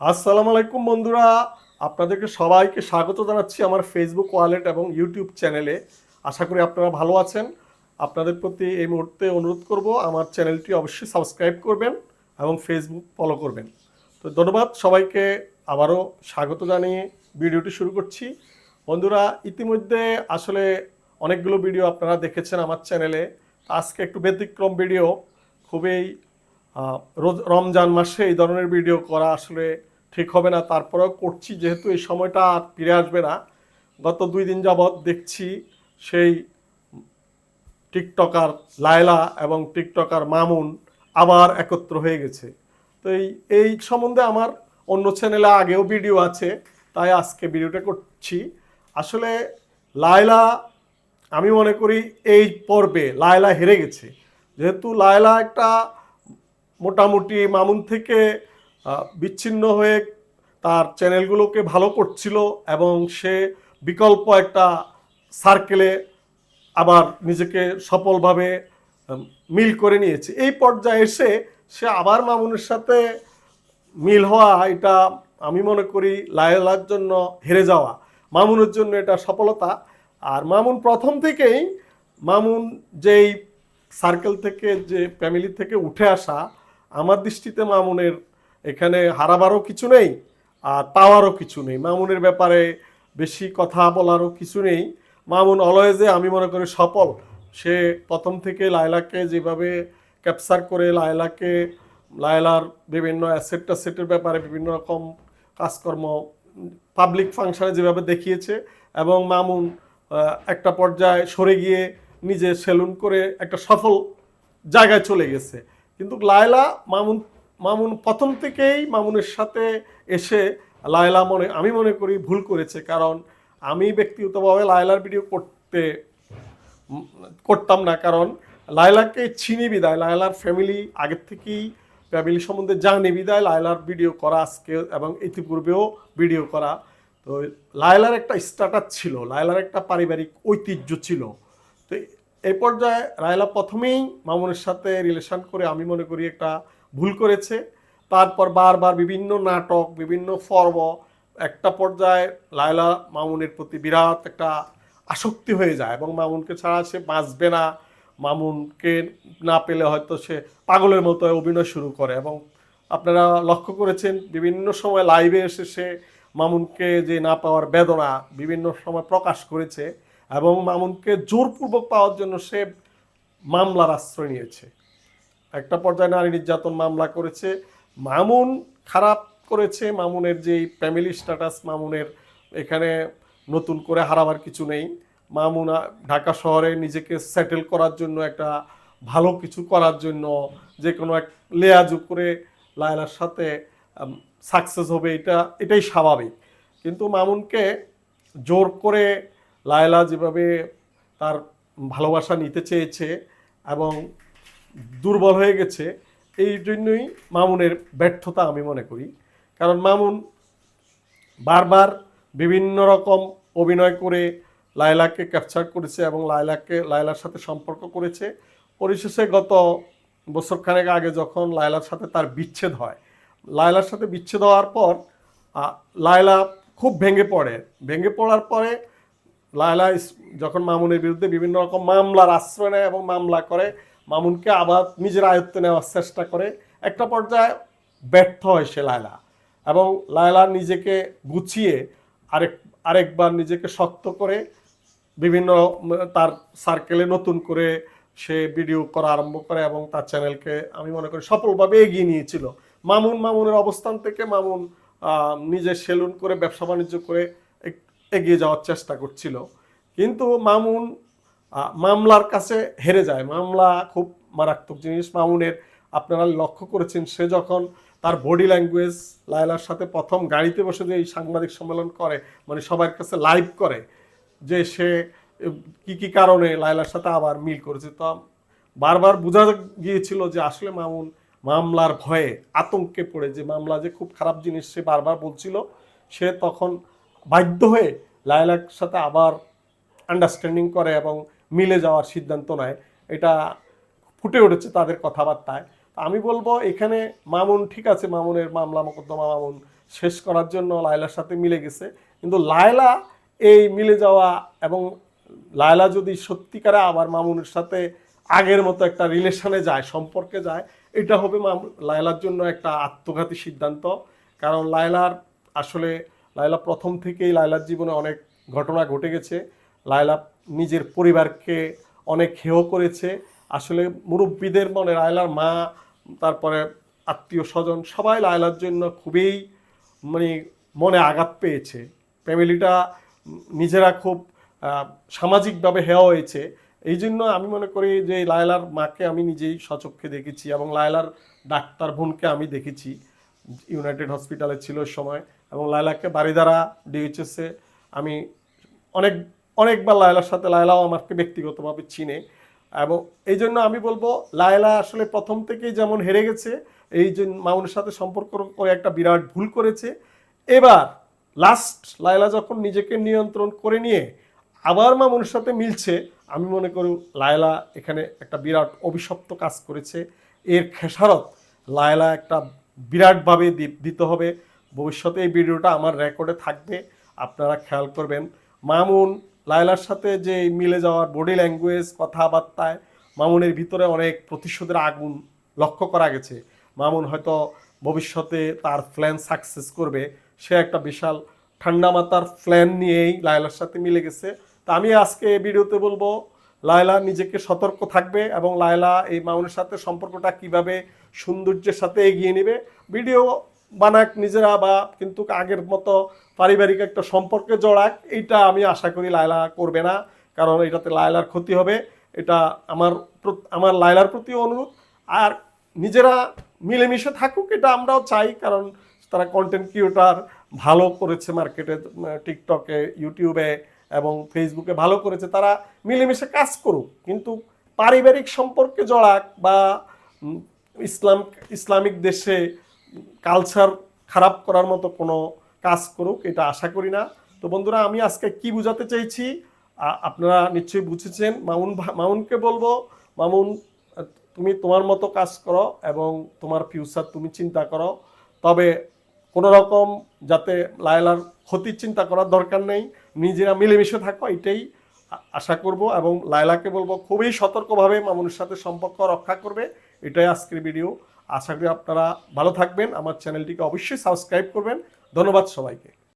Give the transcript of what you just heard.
আসসালামু আলাইকুম বন্ধুরা। আপনাদেরকে সবাইকে স্বাগত জানাচ্ছি আমার ফেসবুক ওয়ালেট এবং ইউটিউব চ্যানেলে আশা করি আপনারা ভালো আছেন। আপনাদের প্রতি এই মুহূর্তে অনুরোধ করব, আমার চ্যানেলটি অবশ্যই সাবস্ক্রাইব করবেন এবং ফেসবুক ফলো করবেন। তো ধন্যবাদ সবাইকে, আবারও স্বাগত জানিয়ে ভিডিওটি শুরু করছি। বন্ধুরা, ইতিমধ্যে আসলে অনেকগুলো ভিডিও আপনারা দেখেছেন আমার চ্যানেলে আজকে একটু ব্যতিক্রম ভিডিও খুবই রমজান মাসে এই ধরনের ভিডিও করা আসলে ঠিক হবে না। তারপরেও করছি, যেহেতু এই সময়টা আর ফিরে আসবে না। গত দুই দিন যাবৎ দেখছি সেই টিকটকার লায়লা এবং টিকটকার মামুন আবার একত্র হয়ে গেছে। তো এই এই সম্বন্ধে আমার অন্য চ্যানেলে আগেও ভিডিও আছে, তাই আজকে ভিডিওটা করছি। আসলে লায়লা, আমি মনে করি এই পর্বে লায়লা হেরে গেছে। যেহেতু লায়লা একটা মোটামুটি মামুন থেকে বিচ্ছিন্ন হয়ে তার চ্যানেলগুলোকে ভালো করছিল এবং সে বিকল্প একটা সার্কেলে আবার নিজেকে সফলভাবে মিল করে নিয়েছে। এই পর্যায়ে এসে সে আবার মামুনের সাথে মিল হওয়া, এটা আমি মনে করি লায়লার জন্য হেরে যাওয়া, মামুনের জন্য এটা সফলতা। আর মামুন প্রথম থেকেই, মামুন যেই সার্কেল থেকে, যে ফ্যামিলি থেকে উঠে আসা আমার দৃষ্টিতে মামুনের এখানে হারাবারও কিছু নেই আর পাওয়ারও কিছু নেই। মামুনের ব্যাপারে বেশি কথা বলারও কিছু নেই। মামুন অলওয়েজে আমি মনে করি, সফল। সে প্রথম থেকে লায়লাকে যেভাবে ক্যাপচার করে, লায়লাকে, লায়লার বিভিন্ন অ্যাসেট ট্যাসেটের ব্যাপারে বিভিন্ন রকম কাজকর্ম পাবলিক ফাংশনে যেভাবে দেখিয়েছে এবং মামুন একটা পর্যায়ে সরে গিয়ে নিজে সেলুন করে একটা সফল জায়গায় চলে গেছে। কিন্তু লায়লা মামুন মামুন প্রথম থেকেই মামুনের সাথে এসে লায়লা মনে, আমি মনে করি ভুল করেছে। কারণ আমি ব্যক্তিগতভাবে লায়লার ভিডিও করতে, করতাম না। কারণ লায়লাকে চিনি বিদায়, লায়লার ফ্যামিলি আগের থেকেই ফ্যামিলি সম্বন্ধে জানি বিদায় লায়লার ভিডিও করা আজকে এবং ইতিপূর্বেও ভিডিও করা। তো লায়লার একটা স্ট্যাটাস ছিল, লায়লার একটা পারিবারিক ঐতিহ্য ছিল। তো এই পর্যায়ে রায়লা প্রথমেই মামুনের সাথে রিলেশন করে আমি মনে করি একটা ভুল করেছে। তারপর বারবার বিভিন্ন নাটক, বিভিন্ন পর্ব, একটা পর্যায়ে লায়লা মামুনের প্রতি বিরাট একটা আসক্তি হয়ে যায় এবং মামুনকে ছাড়া সে বাঁচবে না। মামুনকে না পেলে হয়তো সে পাগলের মতো অভিনয় শুরু করে এবং আপনারা লক্ষ্য করেছেন বিভিন্ন সময় লাইভে এসে সে মামুনকে যে না পাওয়ার বেদনা বিভিন্ন সময় প্রকাশ করেছে। এবং মামুনকে জোরপূর্বক পাওয়ার জন্য সে মামলার আশ্রয় নিয়েছে। একটা পর্যায়ে নারী নির্যাতন মামলা করেছে। মামুন খারাপ করেছে। মামুনের যেই ফ্যামিলি স্ট্যাটাস মামুনের এখানে নতুন করে হারাবার কিছু নেই। মামুন ঢাকা শহরে নিজেকে সেটেল করার জন্য একটা ভালো কিছু করার জন্য যে কোনো এক লেয়াজু করে লায়লার সাথে সাকসেস হবে এটা, এটাই স্বাভাবিক। কিন্তু মামুনকে জোর করে লায়লা যেভাবে তার ভালোবাসা নিতে চেয়েছে এবং দুর্বল হয়ে গেছে, এই জন্যই মামুনের ব্যর্থতা আমি মনে করি। কারণ মামুন বারবার বিভিন্ন রকম অভিনয় করে লায়লাকে ক্যাপচার করেছে এবং লায়লাকে, লায়লার সাথে সম্পর্ক করেছে। পরিশেষে গত বছরখানেক আগে যখন লায়লার সাথে তার বিচ্ছেদ হয়, লায়লার সাথে বিচ্ছেদ হওয়ার পর লায়লা খুব ভেঙে পড়ে। ভেঙে পড়ার পরে লায়লা যখন মামুনের বিরুদ্ধে বিভিন্ন রকম মামলার আশ্রয় নেয় এবং মামলা করে, মামুনকে আবার নিজের আয়ত্তে নেওয়ার চেষ্টা করে, একটা পর্যায়ে ব্যর্থ হয় সে লায়লা। এবং লায়লা নিজেকে গুছিয়ে আরেক, আরেকবার নিজেকে শক্ত করে বিভিন্ন, তার সার্কেলে নতুন করে সে ভিডিও করা আরম্ভ করে এবং তার চ্যানেলকে আমি মনে করি সফলভাবে এগিয়ে নিয়েছিল। মামুন মামুনের অবস্থান থেকে মামুন নিজে সেলুন করে ব্যবসা বাণিজ্য করে এগিয়ে যাওয়ার চেষ্টা করছিল। কিন্তু মামুন মামলার কাছে হেরে যায়। মামলা খুব মারাত্মক জিনিস। মামুনের আপনারা লক্ষ্য করেছেন, সে যখন তার বডি ল্যাঙ্গুয়েজ লায়লার সাথে প্রথম গাড়িতে বসে যে এই সাংবাদিক সম্মেলন করে মানে সবার কাছে লাইভ করে, যে সে কি কি কারণে লায়লার সাথে আবার মিল করেছে। তো বারবার বোঝা গিয়েছিল যে আসলে মামুন মামলার ভয়ে আতঙ্কে পড়ে যে মামলা যে খুব খারাপ জিনিস সে বারবার বলছিল, সে তখন বাধ্য হয়ে লায়লার সাথে আবার আন্ডারস্ট্যান্ডিং করে এবং মিলে যাওয়ার সিদ্ধান্ত নেয়। এটা ফুটে উঠেছে তাদের কথাবার্তায়। আমি বলব, এখানে মামুন ঠিক আছে, মামুনের মামলা মোকদ্দমা মামুন শেষ করার জন্য লায়লার সাথে মিলে গেছে। কিন্তু লায়লা এই মিলে যাওয়া এবং লায়লা যদি সত্যিকারে আবার মামুনের সাথে আগের মতো একটা রিলেশনে যায়, সম্পর্কে যায়, এটা হবে লায়লার জন্য একটা আত্মঘাতী সিদ্ধান্ত। কারণ লায়লার আসলে লায়লা প্রথম থেকেই লায়লার জীবনে অনেক ঘটনা ঘটে গেছে। লায়লা নিজের পরিবারকে অনেক হেয় করেছে। আসলে মুরব্বীদের মনে লায়লার মা, তারপরে আত্মীয় স্বজন সবাই লায়লার জন্য খুবই মানে মনে আঘাত পেয়েছে। ফ্যামিলিটা নিজেরা খুব সামাজিকভাবে হেয় হয়েছে। এই জন্য আমি মনে করি যে লায়লার মাকে আমি নিজেই সচক্ষে দেখেছি এবং লায়লার ডাক্তার বোনকে আমি দেখেছি। ইউনাইটেড হসপিটালে ছিল সময়। এবং লায়লাকে বাড়িধারা ডিএইচএসে আমি অনেক, অনেকবার লায়লার সাথে, লায়লাও আমাকে ব্যক্তিগতভাবে চিনে। এবং এই জন্য আমি বলব, লায়লা আসলে প্রথম থেকেই যেমন হেরে গেছে, এই জন্য মামুনের সাথে সম্পর্ক করে একটা বিরাট ভুল করেছে। এবার লাস্ট লায়লা যখন নিজেকে নিয়ন্ত্রণ করে নিয়ে আবার মামুনের সাথে মিলছে, আমি মনে করি লায়লা এখানে একটা বিরাট অভিশপ্ত কাজ করেছে। এর খেসারত লায়লা একটা বিরাটভাবে দিতে হবে। ভবিষ্যতে এই ভিডিওটা আমার রেকর্ডে থাকবে, আপনারা খেয়াল করবেন। মামুন, লায়লার সাথে যে মিলে যাওয়ার বডি ল্যাঙ্গুয়েজ কথাবার্তায়, মামুনের ভিতরে অনেক প্রতিশোধের আগুন লক্ষ্য করা গেছে। মামুন হয়তো ভবিষ্যতে তার প্ল্যান সাকসেস করবে। সে একটা বিশাল ঠান্ডা মাথার প্ল্যান নিয়েই লায়লার সাথে মিলে গেছে। তা আমি আজকে এই ভিডিওতে বলব, লায়লা নিজেকে সতর্ক থাকবে এবং লায়লা এই মামুনের সাথে সম্পর্কটা কীভাবে সৌন্দর্যের সাথে এগিয়ে নেবে। ভিডিও বানাক নিজেরা বা কিন্তু আগের মতো পারিবারিক একটা সম্পর্কে জড়াক, এইটা আমি আশা করি লায়লা করবে না। কারণ এটাতে লায়লার ক্ষতি হবে। এটা আমার আমার লায়লার প্রতি অনুরোধ। আর নিজেরা মিলেমিশে থাকুক, এটা আমরাও চাই। কারণ তারা কন্টেন্ট ক্রিয়েটার ভালো করেছে মার্কেটে টিকটকে ইউটিউবে এবং ফেসবুকে ভালো করেছে। তারা মিলেমিশে কাজ করুক। কিন্তু পারিবারিক সম্পর্কে জড়াক বা ইসলাম ইসলামিক দেশে কালচার খারাপ করার মতো কোনো কাজ করুক, এটা আশা করি না। তো বন্ধুরা, আমি আজকে কি বোঝাতে চাইছি? আপনারা নিশ্চয়ই বুঝেছেন। মামুন মামুনকে বলব, মামুন, তুমি তোমার মতো কাজ করো এবং তোমার ফিউচার তুমি চিন্তা করো। তবে কোনো রকম যাতে লায়লার ক্ষতির চিন্তা করার দরকার নেই। নিজেরা মিলেমিশে থাকো, এটাই আশা করব এবং লায়লাকে বলব, খুবই সতর্কভাবে মামুনের সাথে সম্পর্ক রক্ষা করবে। এটাই আজকের ভিডিও আশা করি আপনারা ভালো থাকবেন। আমার চ্যানেলটিকে অবশ্যই সাবস্ক্রাইব করবেন। ধন্যবাদ সবাইকে।